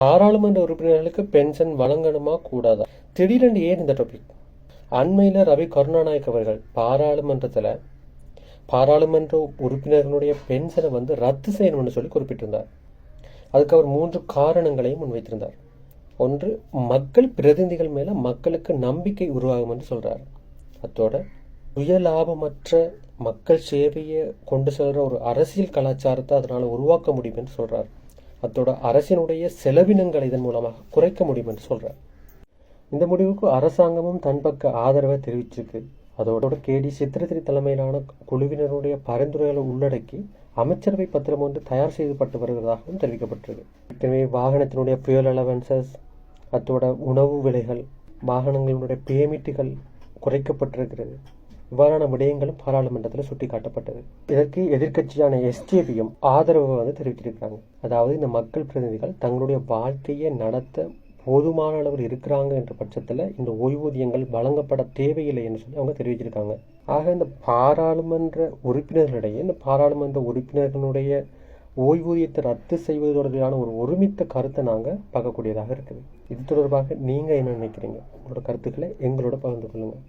பாராளுமன்ற உறுப்பினர்களுக்கு பென்ஷன் வழங்கணுமா கூடாதா? திடீரென்று ஏன் இந்த டாபிக் அண்மையில் ரவி கருணாநாயக் அவர்கள் பாராளுமன்றத்தில் பாராளுமன்ற உறுப்பினர்களுடைய பென்ஷனை வந்து ரத்து செய்யணும்னு சொல்லி குறிப்பிட்டிருந்தார். அதுக்கு அவர் மூன்று காரணங்களையும் முன்வைத்திருந்தார். ஒன்று மக்கள் பிரதிநிதிகள் மேலே மக்களுக்கு நம்பிக்கை உருவாகும் என்று சொல்கிறார் அத்தோட சுயலாபமற்ற மக்கள் சேவையை கொண்டு செல்கிற ஒரு அரசியல் கலாச்சாரத்தை அதனால் உருவாக்க முடியும் என்று சொல்கிறார் அத்தோட அரசினுடைய செலவினங்களை இதன் மூலமாக குறைக்க முடியும் என்று சொல்கிறார் இந்த முடிவுக்கு அரசாங்கமும் தன் பக்க ஆதரவை தெரிவிச்சிருக்கு. அதோட கேடி சித்திரத்திரி தலைமையிலான குழுவினருடைய பரிந்துரைகளை உள்ளடக்கி அமைச்சரவை பத்திரம் ஒன்று தயார் செய்யப்பட்டு வருவதாகவும் தெரிவிக்கப்பட்டிருக்கு. ஏற்கனவே வாகனத்தினுடைய fuel அலவன்சஸ் அத்தோட உணவு விலைகள் வாகனங்களுடைய பேமிட்டுகள் குறைக்கப்பட்டிருக்கிறது. இவ்வாறான விடயங்களும் பாராளுமன்றத்தில் சுட்டிக்காட்டப்பட்டது. இதற்கு எதிர்க்கட்சியான எஸ்ஜேபியும் ஆதரவு வந்து தெரிவித்திருக்கிறாங்க. அதாவது இந்த மக்கள் பிரதிநிதிகள் தங்களுடைய வாழ்க்கையை நடத்த போதுமான அளவில் இருக்கிறாங்க என்ற பட்சத்தில் இந்த ஓய்வூதியங்கள் வழங்கப்பட தேவையில்லை என்று சொல்லி அவங்க தெரிவிச்சிருக்காங்க ஆக இந்த பாராளுமன்ற உறுப்பினர்களிடையே இந்த பாராளுமன்ற உறுப்பினர்களுடைய ஓய்வூதியத்தை ரத்து செய்வது தொடர்பான ஒரு ஒருமித்த கருத்தை நாங்கள் பார்க்கக்கூடியதாக இருக்குது. இது தொடர்பாக நீங்கள் என்ன நினைக்கிறீங்க? உங்களோட கருத்துக்களை எங்களோட பகிர்ந்து கொள்ளுங்கள்